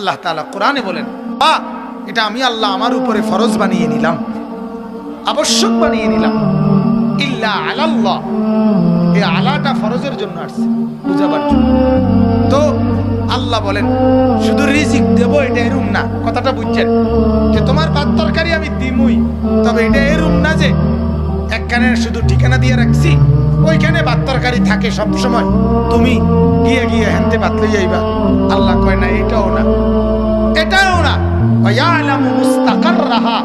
আল্লাহ তাআলা কোরআনে বলেন, বা, এটা আমি আল্লাহ আমার উপরে ফরজ বানিয়ে নিলাম, আবশ্যক বানিয়ে নিলাম। ইল্লা আলাল্লাহ। এই আলাটা ফরজের জন্য আসছে, বুঝাবার জন্য। তো আল্লাহ বলেন, শুধু রিজিক দেব, এটা এরুম না। কথাটা বুঝছেন? যে তোমার ভাত তরকারি আমি দিমুই, তবে এটা এরুম না যে একখানে শুধু ঠিকানা দিয়ে রাখছি, ওইখানে ভাত তরকারি থাকে সব সময় তুমি গিয়ে গিয়ে হ্যান্তে ভাত লই যাইবা আল্লাহ কয় না মুস্তাকাররাহা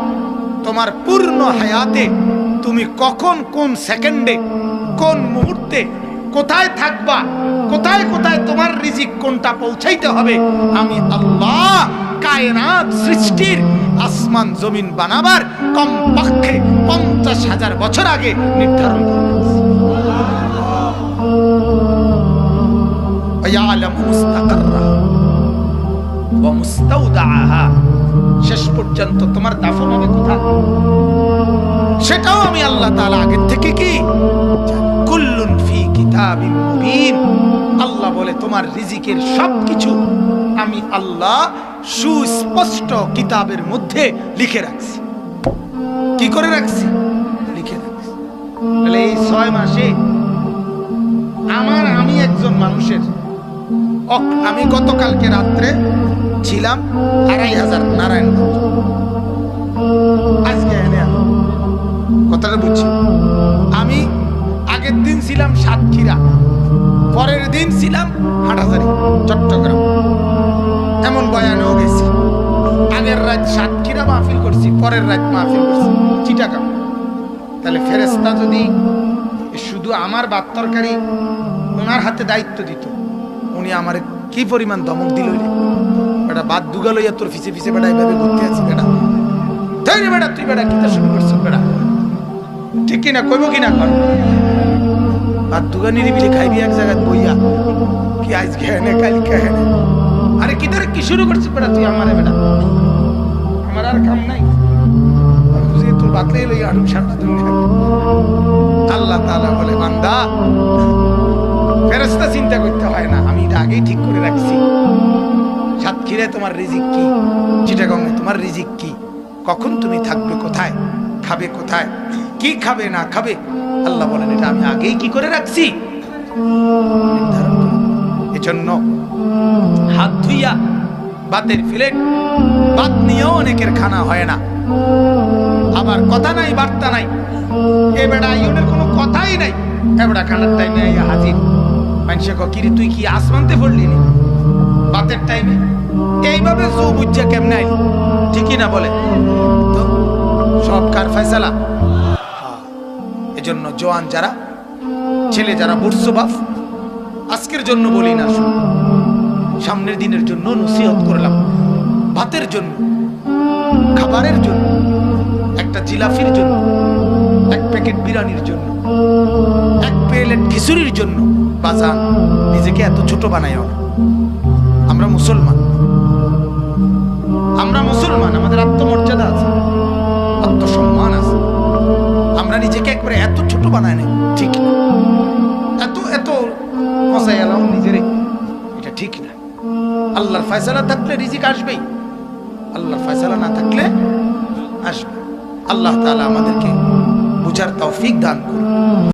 তোমার পূর্ণ হায়াতে তুমি কখন কোন সেকেন্ডে, কোন মুহূর্তে কোথায় থাকবা, কোথায় কোথায় তোমার রিজিক কোনটা পৌঁছাইতে হবে, আমি আল্লাহ কায়নাত সৃষ্টির আসমান জমিন বানাবার কমপক্ষে পঞ্চাশ হাজার বছর আগে নির্ধারণ করে শেষ পর্যন্ত তোমার দাফন হবে কোথায়? সেটাও আমি আল্লাহ তালা আগের থেকে কি? কুল্লুন ফি কিতাবিম মুবিন। আল্লাহ বলে, তোমার রিজিকের সবকিছু আমি আল্লাহ সুস্পষ্ট কিতাবের মধ্যে লিখে রাখছি। কি করে রাখছি? লিখে রাখছি। তাহলে এই ছয় মাসে আমার, আমি একজন মানুষের আমি গতকালকে রাত্রে ছিলাম আড়াই হাজার নারায়ণগঞ্জ আজকে এনে কথাটা বুঝছি। আমি আগের দিন ছিলাম সাতক্ষীরা, পরের দিন ছিলাম হাটহাজারি চট্টগ্রাম। এমন বয়ানেও গেছি। আগের রাত সাতক্ষীরা মাহফিল করছি, পরের রাত মাহফিল করছি। চিটাগাং। তাহলে ফেরেস্তা যদি শুধু আমার বাদ তরকারি ওনার হাতে দায়িত্ব দিত। উনি আমার কি পরিমাণ ধমক দিল বেটা, বাদ দুগা লইয়া তোর ফিসে ফিসে বেটা এইভাবে ঘুরতে আছি, বেটা। তাই বেটা, তুই বেটা, কিতা শুরু করছিস, বেটা? ঠিক কিনা, কইব কিনা কর বাদ দুগা নিরিবিলি খাইবি এক জায়গায় বইয়া। কি আজকে হেনে কালকে হেনে আরে কিদারে কি শুরু করছিস বেটা তুই আমারে, বেটা? আমার আর কাম নাই। তোর বাতলাই লইয়া আড়ুম সারা আল্লাহ তাআলা বলে, বান্দা ফেরেশতা চিন্তা করতে হয় না, আমি এটা আগেই ঠিক করে রাখছি। সাতক্ষীরায় তোমার রিজিক কি? চিটাগংয়ে তোমার রিজিক কি? কখন তুমি থাকবে কোথায়? খাবে কোথায়? কি খাবে, না খাবে? আল্লাহ বলেন, এটা আমি আগেই কি করে রাখছি? এজন্য হাত ধুইয়া বাতের ফিলেট, বাত নিয়েও অনেকের খানা হয় না। আবার কথা নাই, বার্তা নাই। এ বেড়া ইউনের কোনো কথাই নাই। এ বেড়া খানার টাইমে হাজির। মানুষে কিরে তুই কি আসমানতে পড়লি নি বাতের টাইমে এইভাবে জু বুঝছে কেমনে? ঠিকই না বলে? তো, সব কার ফয়সালা? হ্যাঁ। এজন্য জোয়ান যারা, ছেলে যারা বাপ, আজকের জন্য বলি না সামনের দিনের জন্য নসিহত করলাম। ভাতের জন্য, খাবারের জন্য, একটা জিলাফির জন্য, এক প্যাকেট বিরিয়ানির জন্য, এক প্লেট খিচুড়ির জন্য। বাজান নিজেকে এত ছোট না। আমরা মুসলমান। আমরা মুসলমান, আমাদের আত্মমর্যাদা আছে, আত্মসম্মান আছে। আমরা নিজেকে একবারে এত ছোট বানাই না ঠিক না। এত এত মজাই এলাম নিজেরে এটা ঠিক না। আল্লাহর ফয়সালা থাকলে রিজিক আসবেই। আল্লাহর ফয়সালা না থাকলে আসবে আল্লাহ তাআলা আমাদেরকে বুঝার তৌফিক দান করুন।